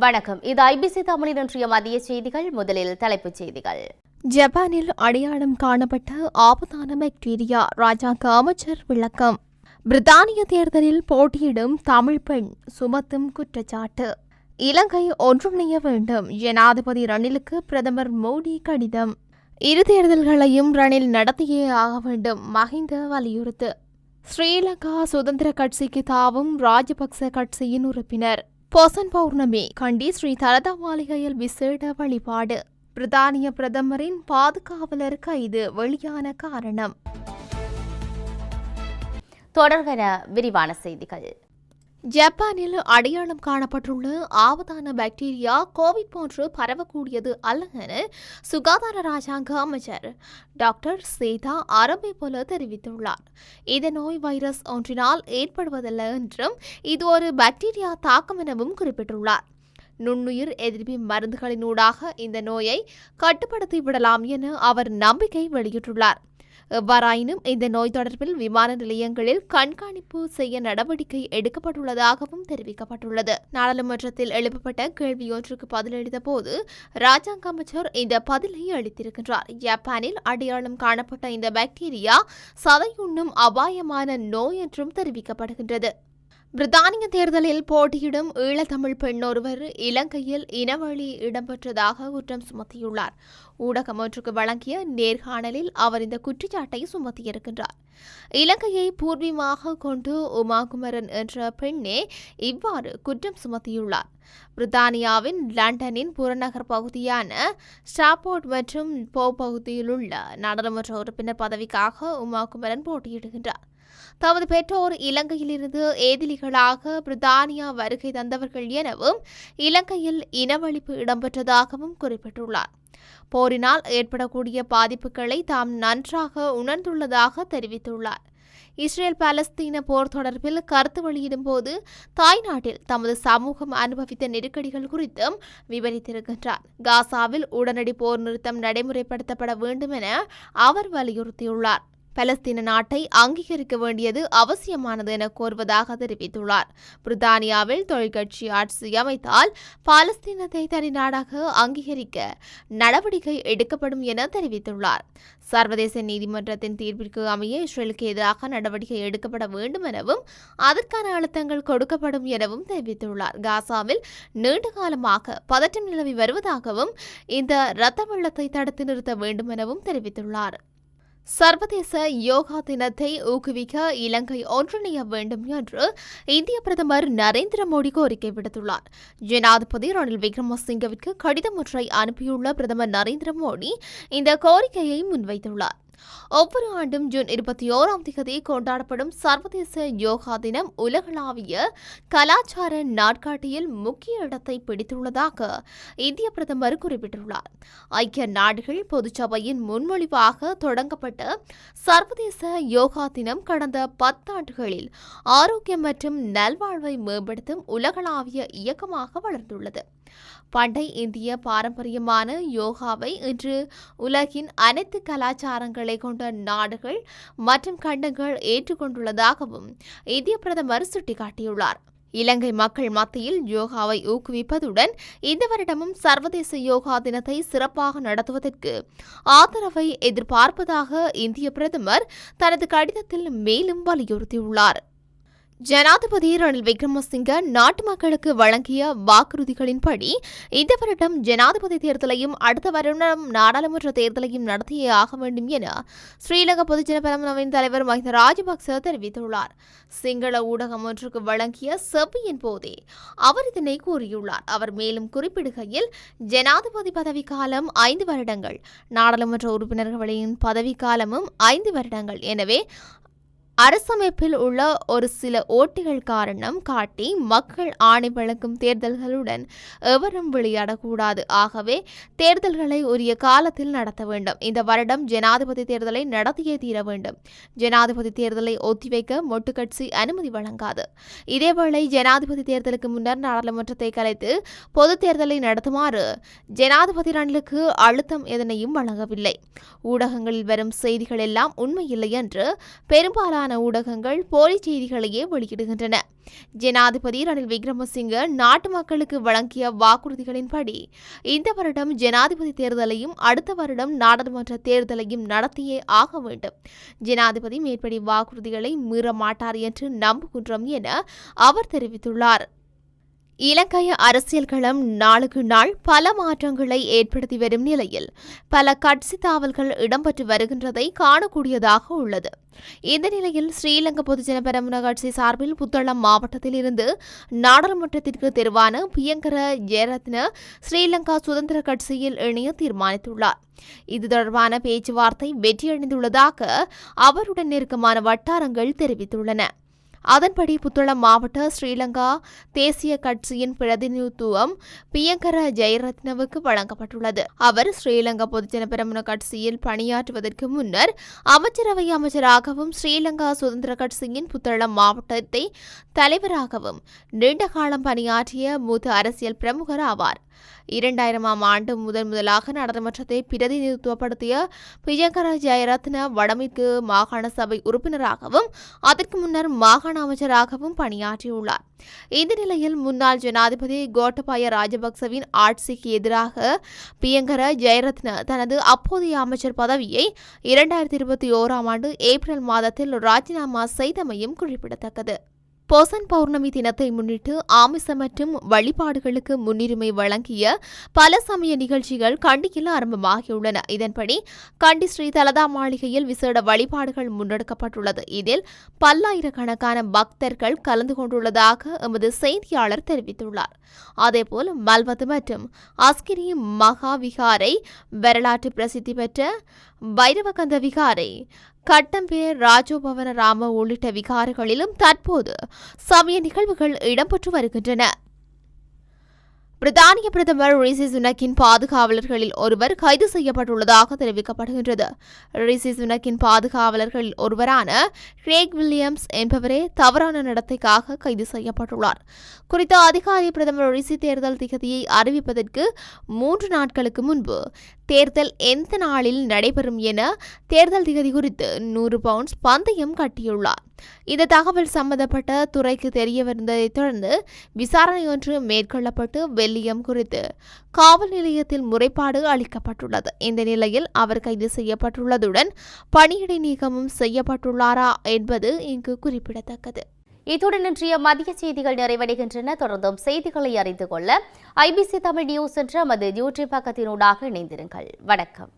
வணக்கம். இது ஐபிசி தமிழின் இன்றைய மதிய செய்திகள். முதலில் தலைப்புச் செய்திகள். ஜப்பானில் அடையாளம் காணப்பட்ட ஆபத்தான பாக்டீரியா ராஜாங்க அமைச்சர் விளக்கம். பிரித்தானிய தேர்தலில் போட்டியிடும் தமிழ் பெண் சுமத்தும் குற்றச்சாட்டு. இலங்கை ஒன்றிணைய வேண்டும். ஜனாதிபதி ரணிலுக்கு பிரதமர் மோடி கடிதம். இரு தேர்தல்களையும் ரணில் நடத்தியே ஆக வேண்டும். மஹிந்த வலியுறுத்து. ஸ்ரீலங்கா சுதந்திர கட்சிக்கு தாவும் ராஜபக்ச கட்சியின் உறுப்பினர். பொசன் பௌர்ணமி கண்டி ஸ்ரீ தலதா மாளிகையில் விசேட வழிபாடு. பிரித்தானிய பிரதமரின் பாதுகாவலர் கைது வெளியான காரணம். தொடர்கிற விரிவான செய்திகள். ஜப்பானில் அடையாளம் காணப்பட்டுள்ள ஆபத்தான பாக்டீரியா கோவிட் போன்று பரவக்கூடியது அல்ல என சுகாதார ராஜாங்க அமைச்சர் டாக்டர் சேதா அரபை போல தெரிவித்துள்ளார். இந்த நோய் வைரஸ் ஒன்றினால் ஏற்படுவதல்ல என்றும் இது ஒரு பாக்டீரியா தாக்கம் எனவும் குறிப்பிட்டுள்ளார். நுண்ணுயிர் எதிர்ப்பி மருந்துகளினூடாக இந்த நோயை கட்டுப்படுத்தி விடலாம் என அவர் நம்பிக்கை வெளியிட்டுள்ளார். எவ்வாறாயினும் இந்த நோய் தொடர்பில் விமான நிலையங்களில் கண்காணிப்பு செய்ய நடவடிக்கை எடுக்கப்பட்டுள்ளதாகவும் தெரிவிக்கப்பட்டுள்ளது. நாடாளுமன்றத்தில் எழுப்பப்பட்ட கேள்வியொன்றுக்கு பதிலளித்த போது ராஜாங்க அமைச்சர் இந்த பதிலை அளித்திருக்கின்றார். ஜப்பானில் அடையாளம் காணப்பட்ட இந்த பாக்டீரியா சதையுண்ணும் அபாயமான நோய் என்றும் தெரிவிக்கப்படுகின்றது. பிரித்தானிய தேர்தலில் போட்டியிடும் ஈழத்தமிழ் பெண் ஒருவர் இலங்கையில் இனவழி இடம்பெற்றதாக குற்றம் சுமத்தியுள்ளார். ஊடகம் ஒன்றுக்கு வழங்கிய நேர்காணலில் அவர் இந்த குற்றச்சாட்டை சுமத்தியிருக்கின்றார். இலங்கையை பூர்வீகமாக கொண்டு உமாகுமரன் என்ற பெண்ணே இவ்வாறு குற்றம் சுமத்தியுள்ளார். பிரித்தானியாவின் லண்டனின் புறநகர் பகுதியான ஸ்டாப்போர்ட் மற்றும் போ பகுதியிலுள்ள நாடாளுமன்ற உறுப்பினர் பதவிக்காக உமாகுமரன் போட்டியிடுகின்றார். தமது பெற்றோர் இலங்கையிலிருந்து ஏதிலிகளாக பிரித்தானியா வருகை தந்தவர்கள் எனவும் இலங்கையில் இனவழிப்பு இடம்பெற்றதாகவும் குறிப்பிட்டுள்ளார். போரினால் ஏற்படக்கூடிய பாதிப்புகளை தாம் நன்றாக உணர்ந்துள்ளதாக தெரிவித்துள்ளார். இஸ்ரேல் பாலஸ்தீன போர் தொடர்பில் கருத்து வெளியிடும் போது தாய்நாட்டில் தமது சமூகம் அனுபவித்த நெருக்கடிகள் குறித்தும் விவரித்திருக்கின்றார். காசாவில் உடனடி போர் நிறுத்தம் நடைமுறைப்படுத்தப்பட வேண்டும் என அவர் வலியுறுத்தியுள்ளார். பலஸ்தீன நாட்டை அங்கீகரிக்க வேண்டியது அவசியமானது என கோருவதாக தெரிவித்துள்ளார். பிரித்தானியாவில் தொழிற்கட்சி ஆட்சி அமைத்தால் பாலஸ்தீனத்தை தனி நாடாக அங்கீகரிக்க நடவடிக்கை எடுக்கப்படும் என தெரிவித்துள்ளார். சர்வதேச நீதிமன்றத்தின் தீர்ப்பிற்கு அமைய இஸ்ரேலுக்கு எதிராக நடவடிக்கை எடுக்கப்பட வேண்டும் எனவும் அதற்கான அழுத்தங்கள் கொடுக்கப்படும் எனவும் தெரிவித்துள்ளார். காசாவில் நீண்ட காலமாக பதற்றம் நிலவி வருவதாகவும் இந்த இரத்த வெள்ளத்தை தடுத்து நிறுத்த வேண்டும் எனவும் தெரிவித்துள்ளார். சர்வதேச யோகா தினத்தை ஊக்குவிக்க இலங்கை ஒன்றிணைய வேண்டும் என்று இந்திய பிரதமர் நரேந்திர மோடி கோரிக்கை விடுத்துள்ளார். ஜனாதிபதி ரணில் விக்ரமசிங்கவிற்கு கடிதம் ஒன்றை அனுப்பியுள்ள பிரதமர் நரேந்திர மோடி இந்த கோரிக்கையை முன்வைத்துள்ளார். ஒவ்வொரு ஆண்டும் ஜூன் இருபத்தி ஓராம் தேதி கொண்டாடப்படும் சர்வதேச யோகா தினம் உலகளாவிய கலாச்சார நாட்காட்டியில் முக்கிய இடத்தை பிடித்துள்ளதாக இந்திய பிரதமர் குறிப்பிட்டுள்ளார். ஐக்கிய நாடுகள் பொதுச்சபையின் முன்மொழிவாக தொடங்கப்பட்ட சர்வதேச யோகா தினம் கடந்த பத்தாண்டுகளில் ஆரோக்கியம் மற்றும் நல்வாழ்வை மேம்படுத்தும் உலகளாவிய இயக்கமாக வளர்ந்துள்ளது. பண்டை இந்திய பாரம்பரியமான யோகாவை இன்று உலகின் அனைத்து கலாச்சாரங்களை கொண்ட நாடுகள் மற்றும் கண்டங்கள் ஏற்றுக்கொண்டுள்ளதாகவும் இந்திய பிரதமர் சுட்டிக்காட்டியுள்ளார். இலங்கை மக்கள் மத்தியில் யோகாவை ஊக்குவிப்பதுடன் இந்த வருடமும் சர்வதேச யோகா தினத்தை சிறப்பாக நடத்துவதற்கு ஆதரவை எதிர்பார்ப்பதாக இந்திய பிரதமர் தனது கடிதத்தில் மேலும் வலியுறுத்தியுள்ளார். ஜனாதிபதி ரணில் விக்ரமசிங்க நாட்டு மக்களுக்கு வழங்கிய வாக்குறுதிகளின்படி இந்த வருடம் ஜனாதிபதி தேர்தலையும் அடுத்த வருடம் நாடாளுமன்ற தேர்தலையும் நடத்தியே ஆக வேண்டும் என ஸ்ரீலங்கா பொதுஜன பெரமுனவின் தலைவர் மஹிந்த ராஜபக்ச தெரிவித்துள்ளார். சிங்கள ஊடகம் ஒன்றுக்கு வழங்கிய செவ்வியின் போதே அவர் இதனை கூறியுள்ளார். அவர் மேலும் குறிப்பிடுகையில் ஜனாதிபதி பதவிக்காலம் ஐந்து வருடங்கள் நாடாளுமன்ற உறுப்பினர்களின் பதவிக்காலமும் ஐந்து வருடங்கள். எனவே அரசமைப்பில் உள்ள ஒரு சில ஓட்டிகள் காரணம் காட்டி மக்கள் ஆணை வழங்கும் தேர்தல்களுடன் எவரும் விளையாடக்கூடாது. ஆகவே தேர்தல்களை உரிய காலத்தில் நடத்த வேண்டும். இந்த வருடம் ஜனாதிபதி தேர்தலை நடத்தியே தீர வேண்டும். ஜனாதிபதி தேர்தலை ஒத்திவைக்க மொட்டுக்கட்சி அனுமதி வழங்காது. இதேவேளை ஜனாதிபதி தேர்தலுக்கு முன்னர் நாடாளுமன்றத்தை கலைத்து பொது தேர்தலை நடத்துமாறு ஜனாதிபதி ரணிலுக்கு அழுத்தம் எதனையும் வழங்கவில்லை. ஊடகங்களில் வரும் செய்திகள் எல்லாம் உண்மையில்லை என்று பெரும்பாலான பெரும்பாலான ஊடகங்கள் போலி செய்திகளையே வெளியிடுகின்றன. ஜனாதிபதி ரணில் விக்ரமசிங்க நாட்டு மக்களுக்கு வழங்கிய வாக்குறுதிகளின்படி இந்த வருடம் ஜனாதிபதி தேர்தலையும் அடுத்த வருடம் நாடாளுமன்ற தேர்தலையும் நடத்தியே ஆக வேண்டும். ஜனாதிபதி மேற்படி வாக்குறுதிகளை மீற மாட்டார் என்று நம்புகின்றோம் என அவர் தெரிவித்துள்ளார். இலங்கை அரசியல் களம் நாளுக்கு நாள் பல மாற்றங்களை ஏற்படுத்தி வரும் நிலையில் பல கட்சி தாவல்கள் இடம்பெற்று வருகின்றதை காணக்கூடியதாக உள்ளது. இந்த நிலையில் ஸ்ரீலங்கா பொதுஜன பெரமுன கட்சி சார்பில் புத்தளம் மாவட்டத்தில் இருந்து நாடாளுமன்றத்திற்கு தெரிவான பியங்கர ஜெயரத்ன ஸ்ரீலங்கா சுதந்திர கட்சியில் இணைய தீர்மானித்துள்ளார். இது தொடர்பான பேச்சுவார்த்தை வெற்றியடைந்துள்ளதாக அவருடன் நெருக்கமான வட்டாரங்கள் தெரிவித்துள்ளன. அதன்படி புத்தளம் மாவட்ட ஸ்ரீலங்கா தேசிய கட்சியின் பிரதிநிதித்துவம் பியங்கர ஜெயரத்னவுக்கு வழங்கப்பட்டுள்ளது. அவர் ஸ்ரீலங்கா பொதுஜன பெரமுன கட்சியில் பணியாற்றுவதற்கு முன்னர் அமைச்சரவை அமைச்சராகவும் ஸ்ரீலங்கா சுதந்திர கட்சியின் புத்தளம் மாவட்டத்தை தலைவராகவும் நீண்ட காலம் பணியாற்றிய மூத்த அரசியல் பிரமுகர் ஆவார். இரண்டாயிரமாம் ஆண்டு முதன் முதலாக நாடாளுமன்றத்தை பிரதிநிதித்துவப்படுத்திய பிரியங்கர ஜெயரத்ன வடமேற்கு மாகாண சபை உறுப்பினராகவும் அதற்கு முன்னர் மாகாண அமைச்சராகவும் பணியாற்றியுள்ளார். இந்த நிலையில் முன்னாள் ஜனாதிபதி கோட்டபாய ராஜபக்சவின் ஆட்சிக்கு எதிராக பியங்கர ஜெயரத்ன தனது அப்போதைய அமைச்சர் பதவியை இரண்டாயிரத்தி இருபத்தி ஓராம் ஆண்டு ஏப்ரல் மாதத்தில் ராஜினாமா செய்தமையும் குறிப்பிடத்தக்கது. பொசன் பௌர்ணமி தினத்தை முன்னிட்டு ஆமிசம் மற்றும் வழிபாடுகளுக்கு முன்னுரிமை வழங்கிய பல சமய நிகழ்ச்சிகள் கண்டியில் ஆரம்பமாகியுள்ளன. இதன்படி கண்டி ஸ்ரீ தலதா மாளிகையில் விசேட வழிபாடுகள் முன்னெடுக்கப்பட்டுள்ளது. இதில் பல்லாயிரக்கணக்கான பக்தர்கள் கலந்து கொண்டுள்ளதாக எமது செய்தியாளர் தெரிவித்துள்ளார். அதேபோல் மல்வது மற்றும் அஸ்கிரி மகாவிகாரை வரலாற்று பிரசித்தி பெற்ற பைரவகந்த விகாரை கட்டம்பேர் ராஜோபவன ராம உள்ளிட்ட விகாரங்களிலும் தற்போது சமய நிகழ்வுகள் இடம்பெற்று வருகின்றன. பிரித்தானிய பிரதமர் ரிசி சுனக்கின் பாதுகாவலர்களில் ஒருவர் கைது செய்யப்பட்டுள்ளதாக தெரிவிக்கப்படுகின்றது. ரிசி சுனக்கின் பாதுகாவலர்களில் ஒருவரான கிரேக் வில்லியம்ஸ் என்பவரே தவறான நடத்தைக்காக கைது செய்யப்பட்டுள்ளார். குறித்த அதிகாரி பிரதமர் ரிசி தேர்தல் திகதியை அறிவிப்பதற்கு மூன்று நாட்களுக்கு முன்பு தேர்தல் எந்த நாளில் நடைபெறும் என தேர்தல் திகதி குறித்து நூறு பவுண்ட்ஸ் பந்தயம் கட்டியுள்ளார். இந்த தகவல் சம்பந்தப்பட்ட துறைக்கு தெரிய வந்ததைத் தொடர்ந்து விசாரணை ஒன்று மேற்கொள்ளப்பட்டு வெள்ளியம் குறித்து காவல் நிலையத்தில் முறைப்பாடு அளிக்கப்பட்டுள்ளது. இந்த நிலையில் அவர் கைது செய்யப்பட்டுள்ளதுடன் பணியிடை நீக்கமும் செய்யப்பட்டுள்ளாரா என்பது இங்கு குறிப்பிடத்தக்கது. இத்துடன் இன்றைய மதிய செய்திகள் நிறைவடைகின்றன. தொடர்ந்தும் செய்திகளை அறிந்து கொள்ள ஐபிசி தமிழ் நியூஸ் என்ற நமது யூடியூப் பக்கத்தினூடாக இணைந்திருங்கள். வணக்கம்.